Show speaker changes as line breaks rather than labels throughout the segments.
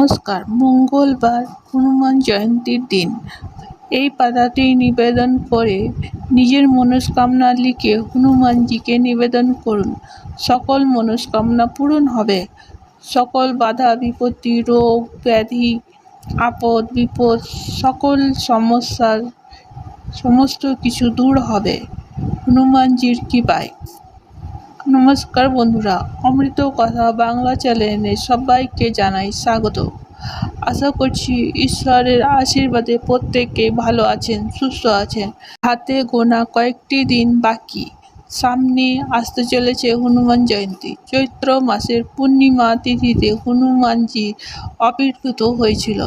নমস্কার। মঙ্গলবার হনুমান জয়ন্তীর দিন। এই পাতাটি নিবেদন করে নিজের মনস্কামনা লিখে হনুমানজিকে নিবেদন করুন। সকল মনস্কামনা পূরণ হবে। সকল বাধা, বিপত্তি, রোগ, ব্যাধি, আপদ, বিপদ, সকল সমস্যার, সমস্ত কিছু দূর হবে। হনুমানজির কৃপায়। নমস্কার বন্ধুরা, অমৃত কথা বাংলা চ্যানেলে সবাইকে জানাই স্বাগত। আশা করছি ঈশ্বরের আশীর্বাদে প্রত্যেকে ভালো আছেন, সুস্থ আছেন। হাতে গোনা কয়েকটি দিন বাকি। সামনে আসতে চলেছে হনুমান জয়ন্তী। চৈত্র মাসের পূর্ণিমা তিথিতে হনুমানজি আবির্ভূত হয়েছিল।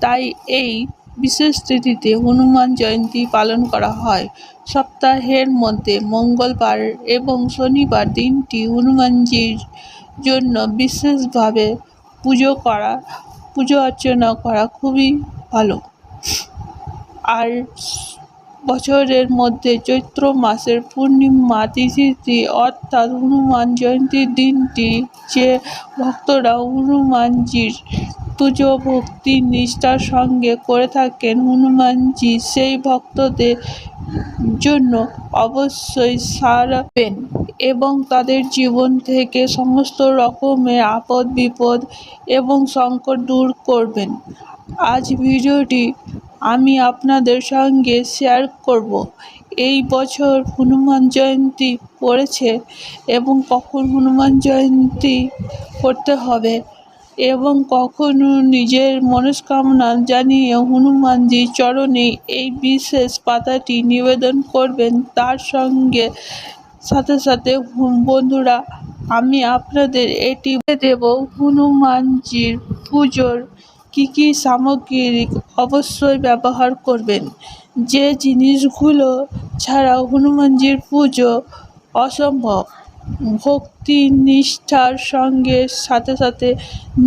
তাই এই বিশেষ তিথিতে হনুমান জয়ন্তী পালন করা হয়। সপ্তাহের মধ্যে মঙ্গলবার এবং শনিবার দিনটি হনুমানজির জন্য বিশেষভাবে পুজো করা, পুজো অর্চনা করা খুবই ভালো। আর বছরের মধ্যে চৈত্র মাসের পূর্ণিমা তিথিটি অর্থাৎ হনুমান জয়ন্তীর দিনটি যে ভক্তরা হনুমানজির পুজো ভক্তি নিষ্ঠার সঙ্গে করে থাকেন হনুমানজি। সেই ভক্তদের জন্য অবশ্যই সারাবেন এবং তাদের জীবন থেকে সমস্ত রকমের আপদ, বিপদ এবং সংকট দূর করবেন। আজ ভিডিওটি আমি আপনাদের সঙ্গে শেয়ার করব। এই বছর হনুমান জয়ন্তী পড়েছে এবং কখন হনুমান জয়ন্তী করতে হবে এবং কখনো নিজের মনস্কামনা জানিয়ে হনুমানজির চরণে এই বিশেষ পাতাটি নিবেদন করবেন। তার সঙ্গে সাথে সাথে বন্ধুরা, আমি আপনাদের এটি দেব, হনুমানজির পুজোর কী কী সামগ্রী অবশ্যই ব্যবহার করবেন। যে জিনিসগুলো ছাড়া হনুমানজির পুজো অসম্ভব। ভক্তি নিষ্ঠার সঙ্গে সাথে সাথে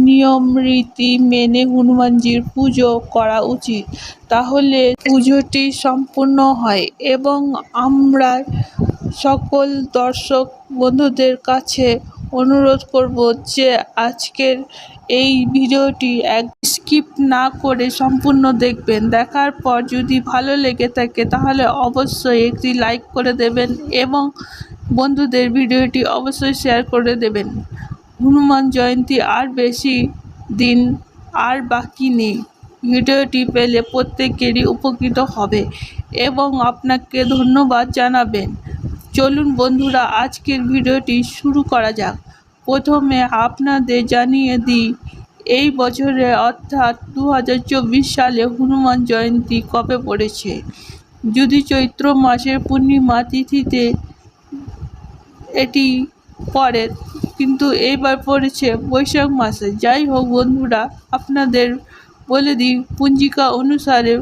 নিয়ম রীতি মেনে হনুমানজির পুজো করা উচিত। তাহলে পুজোটি সম্পূর্ণ হয় এবং আমরা সকল দর্শক বন্ধুদের কাছে অনুরোধ করব যে আজকের এই ভিডিওটি এক স্কিপ না করে সম্পূর্ণ দেখবেন। দেখার পর যদি ভালো লেগে থাকে তাহলে অবশ্যই একটি লাইক করে দেবেন এবং বন্ধুদের ভিডিওটি অবশ্যই শেয়ার করে দেবেন। হনুমান জয়ন্তী আর বেশি দিন আর বাকি নেই। ভিডিওটি পেলে প্রত্যেকেরই উপকৃত হবে এবং আপনাকে ধন্যবাদ জানাবেন। চলুন বন্ধুরা, আজকের ভিডিওটি শুরু করা যাক। প্রথমে আপনাদের জানিয়ে দিই, এই বছরে অর্থাৎ দু হাজার চব্বিশ সালে হনুমান জয়ন্তী কবে পড়েছে? যদি চৈত্র মাসের পূর্ণিমা তিথিতে এটি পড়ে কিন্তু এইবার পড়েছে বৈশাখ মাসে। যাই হোক বন্ধুরা, আপনাদের বলে দিই, পঞ্জিকা অনুসারে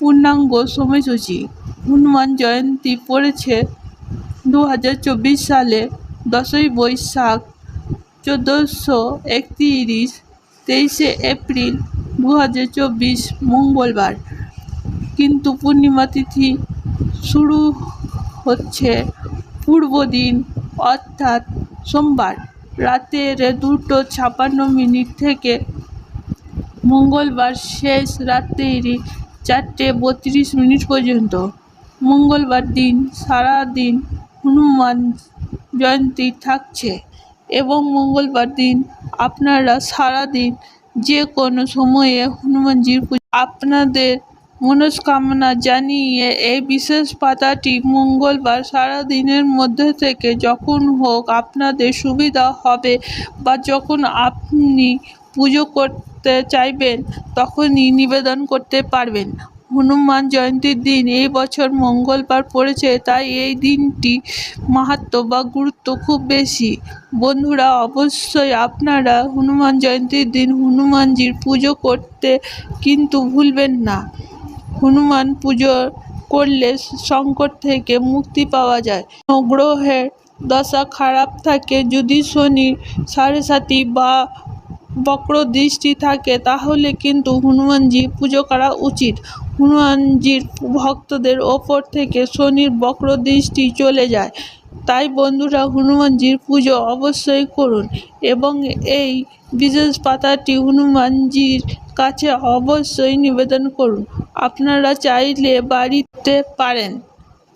পূর্ণাঙ্গ সময়সূচি। হনুমান জয়ন্তী পড়েছে দু হাজার চব্বিশ সালে, দশই বৈশাখ, চোদ্দোশো একত্রিশ, তেইশে এপ্রিল দু হাজার চব্বিশ মঙ্গলবার। কিন্তু পূর্ণিমা তিথি শুরু হচ্ছে পূর্ব দিন অর্থাৎ সোমবার রাতের দুটো ছাপান্ন মিনিট থেকে মঙ্গলবার শেষ রাত্রি চারটে বত্রিশ মিনিট পর্যন্ত। মঙ্গলবার দিন সারা দিন হনুমান জয়ন্তী থাকছে এবং মঙ্গলবার দিন আপনারা সারা দিন যে কোনো সময়ে হনুমানজির আপনাদের মনস্কামনা জানিয়ে এই বিশেষ পাতাটি মঙ্গলবার সারা দিনের মধ্যে থেকে যখন হোক আপনাদের সুবিধা হবে বা যখন আপনি পুজো করতে চাইবেন, তখনই নিবেদন করতে পারবেন। হনুমান জয়ন্তীর দিন এই বছর মঙ্গলবার পড়েছে, তাই এই দিনটি মাহাত্ম বা গুরুত্ব খুব বেশি। বন্ধুরা, অবশ্যই আপনারা হনুমান জয়ন্তীর দিন হনুমানজির পুজো করতে কিন্তু ভুলবেন না। হনুমান পুজো করলে সংকট থেকে মুক্তি পাওয়া যায়। গ্রহের দশা খারাপ থাকে। যদি শনি সাড়ে সাতি বা বক্র দৃষ্টি থাকে, তাহলে কিন্তু হনুমানজি পুজো করা উচিত। হনুমানজির ভক্তদের ওপর থেকে শনির বক্র দৃষ্টি চলে যায়। তাই বন্ধুরা, হনুমানজির পুজো অবশ্যই করুন এবং এই বিশেষ পাতাটি হনুমানজির কাছে অবশ্যই নিবেদন করুন। আপনারা চাইলে বাড়িতে পারেন।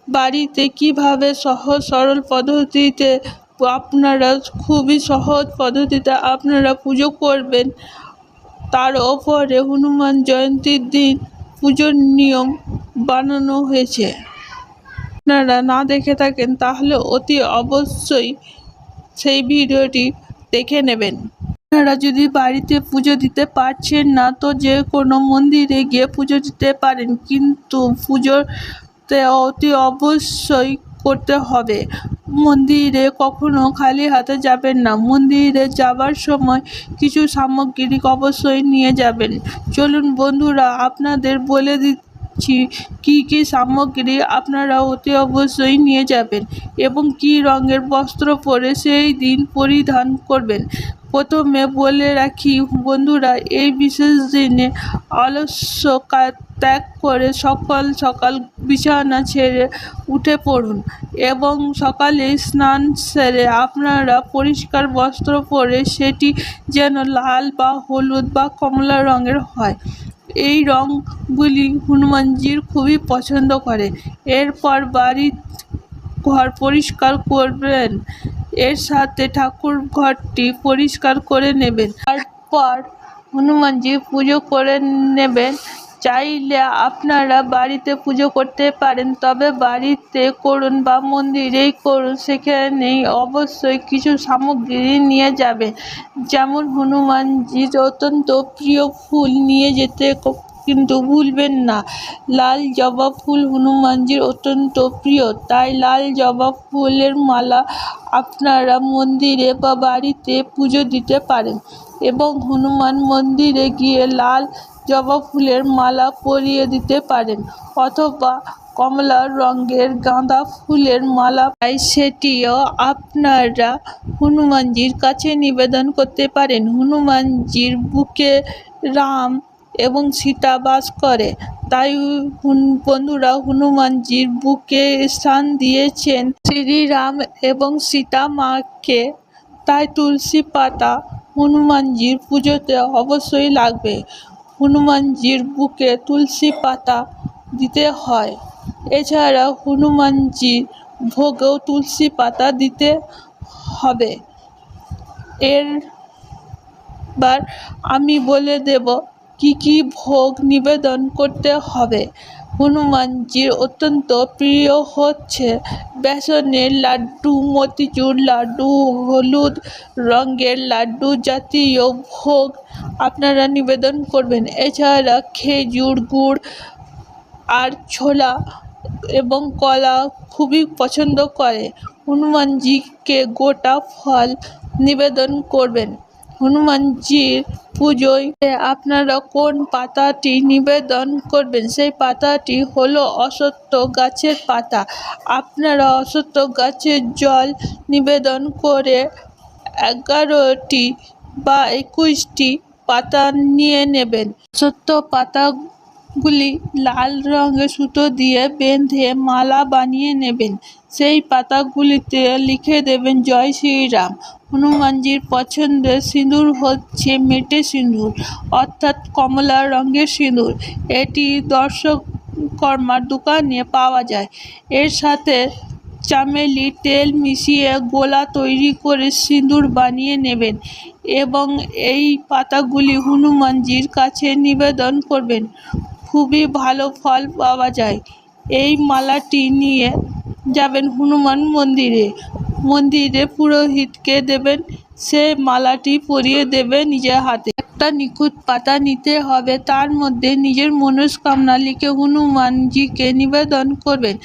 বাড়িতে কীভাবে সহজ সরল পদ্ধতিতে আপনারা খুবই সহজ পদ্ধতিতে আপনারা পুজো করবেন, তার ওপরে হনুমান জয়ন্তীর দিন পুজোর নিয়ম বানানো হয়েছে। আপনারা না দেখে থাকেন তাহলে অতি অবশ্যই সেই ভিডিওটি দেখে নেবেন। আপনারা যদি বাড়িতে পুজো দিতে পারছেন না, তো যে কোনো মন্দিরে গিয়ে পুজো দিতে পারেন। কিন্তু পুজোতে অতি অবশ্যই করতে হবে। মন্দিরে কখনো খালি হাতে যাবেন না। মন্দিরে যাবার সময় কিছু সামগ্রী অবশ্যই নিয়ে যাবেন। চলুন বন্ধুরা, আপনাদের বলে দিচ্ছি, কী কী সামগ্রী আপনারা অতি অবশ্যই নিয়ে যাবেন এবং কী রঙের বস্ত্র পরে সেই দিন পরিধান করবেন। প্রথমে বলে রাখি, বন্ধুরা, এই বিশেষ দিনে আলস্য কা- ত্যাগ করে সকাল সকাল বিছানা ছেড়ে উঠে পড়ুন এবং সকালে স্নান সেরে আপনারা পরিষ্কার বস্ত্র পরে সেটি যেন লাল বা হলুদ বা কমলা রঙের হয়। এই রঙগুলি হনুমানজির খুবই পছন্দ করে। এরপর বাড়ির ঘর পরিষ্কার করবেন। এর সাথে ঠাকুর ঘরটি পরিষ্কার করে নেবেন। তারপর হনুমানজি পুজো করে নেবেন। চাইলে আপনারা বাড়িতে পুজো করতে পারেন, তবে বাড়িতে করুন বা মন্দিরেই করুন, সেখানেই অবশ্যই কিছু সামগ্রী নিয়ে যাবে যেমন হনুমানজির অত্যন্ত প্রিয় ফুল নিয়ে যেতে কিন্তু ভুলবেন না। লাল জবা ফুল হনুমানজির অত্যন্ত প্রিয়। তাই লাল জবা ফুলের মালা আপনারা মন্দিরে বা বাড়িতে পুজো দিতে পারেন এবং হনুমান মন্দিরে গিয়ে লাল জবা ফুলের মালা পরিয়ে দিতে পারেন অথবা কমলা রঙের গাঁদা ফুলের মালা পাই সেটিও আপনারা হনুমানজির কাছে নিবেদন করতে পারেন। হনুমানজির বুকে রাম এবং সীতা বাস করে। তাই বন্ধুরা, হনুমানজির বুকে স্থান দিয়েছেন শ্রীরাম এবং সীতা মাকে তাই তুলসী পাতা হনুমানজির পুজোতে অবশ্যই লাগবে। হনুমানজির বুকে তুলসী পাতা দিতে হয়। এছাড়া হনুমানজির ভোগেও তুলসী পাতা দিতে হবে। এর বার আমি বলে দেব কি কি ভোগ নিবেদন করতে হবে? হনুমানজির অত্যন্ত প্রিয় হচ্ছে। বেসনের লাড্ডু, মতিচুর লাড্ডু, হলুদ রঙের লাড্ডু জাতীয় ভোগ আপনারা নিবেদন করবেন। এছাড়া খেজুর গুড় আর ছোলা এবং কলা খুবই পছন্দ করে। হনুমানজিকে গোটা ফল নিবেদন করবেন। হনুমানজির পুজোয় আপনারা কোন পাতাটি নিবেদন করবেন? সেই পাতাটি হলো অসত্য গাছের পাতা। আপনারা অসত্য গাছের জল নিবেদন করে এগারোটি বা একুশটি পাতা নিয়ে নেবেন। সত্য পাতাগুলি লাল রঙের সুতো দিয়ে বেঁধে মালা বানিয়ে নেবেন। সেই পাতাগুলিতে লিখে দেবেন, জয় শ্রীরাম। হনুমানজির পছন্দের সিঁদুর হচ্ছে মেটে সিঁদুর, অর্থাৎ কমলা রঙের সিঁদুর। এটি দর্শকর্মার দোকানে পাওয়া যায়। এর সাথে চামেলি, তেল মিশিয়ে গোলা তৈরি করে সিঁদুর বানিয়ে নেবেন এবং এই পাতাগুলি হনুমানজির কাছে নিবেদন করবেন। খুবই ভালো ফল পাওয়া যায়। এই মালাটি নিয়ে যাবেন হনুমান মন্দিরে। মন্দিরে পুরোহিতকে দেবেন সে মালাটি পরিয়ে দেবে নিজের হাতে। একটা নিখুঁত পাতা নিতে হবে, তার মধ্যে নিজের মনস্কামনা লিখে হনুমানজিকে নিবেদন করবেন।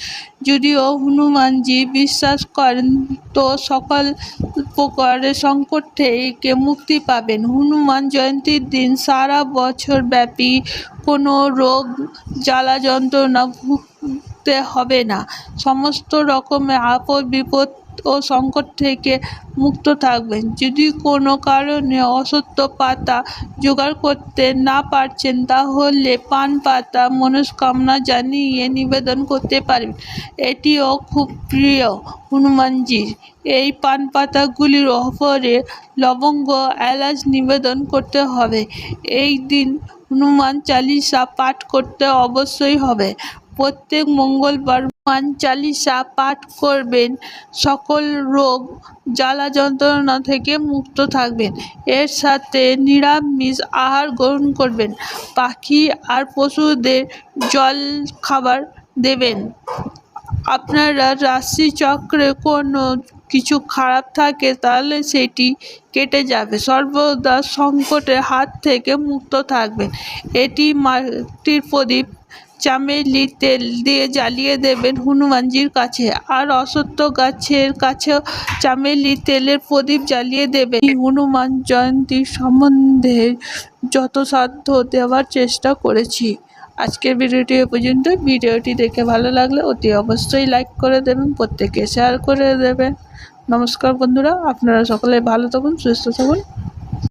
যদিও হনুমানজি বিশ্বাস করেন তো সকল প্রকারের সংকট থেকে মুক্তি পাবেন। হনুমান জয়ন্তীর দিন সারা বছর ব্যাপী কোনো রোগ, জ্বালা যন্ত্রণা ভুগতে হবে না। সমস্ত রকমের আপদ বিপদ ও সংকট থেকে মুক্ত থাকবেন। যদি কোনো কারণে অসত্য পাতা জোগাড় করতে না পারছেন, তাহলে পান পাতা মনস্কামনা জানিয়ে নিবেদন করতে পারেন এটিও খুব প্রিয় হনুমানজির। এই পান পাতাগুলির ওপরে লবঙ্গ, এলাচ নিবেদন করতে হবে। এই দিন হনুমান চালিসা পাঠ করতে অবশ্যই হবে। প্রত্যেক মঙ্গলবার হনুমান চালিসা পাঠ করবেন। সকল রোগ জ্বালা যন্ত্রণা থেকে মুক্ত থাকবেন। এর সাথে নিরামিষ আহার গ্রহণ করবেন। পাখি আর পশুদের জল খাবার দেবেন। আপনারা রাশিচক্রে কোনো কিছু খারাপ থাকে তাহলে সেটি কেটে যাবে। সর্বদা সংকটের হাত থেকে মুক্ত থাকবেন। এটি মাটির প্রদীপ চামেলি তেল দিয়ে জ্বালিয়ে দেবেন হনুমানজির কাছে। আর অসত্য গাছের কাছেও চামেলি তেলের প্রদীপ জ্বালিয়ে দেবেন। হনুমান জয়ন্তী সম্বন্ধে যত সাধ্য দেওয়ার চেষ্টা করেছি। আজকের ভিডিওটি এ পর্যন্ত। ভিডিওটি দেখে ভালো লাগলে অতি অবশ্যই লাইক করে দেবেন প্রত্যেকে শেয়ার করে দেবেন। নমস্কার বন্ধুরা, আপনারা সকলে ভালো থাকুন, সুস্থ থাকুন।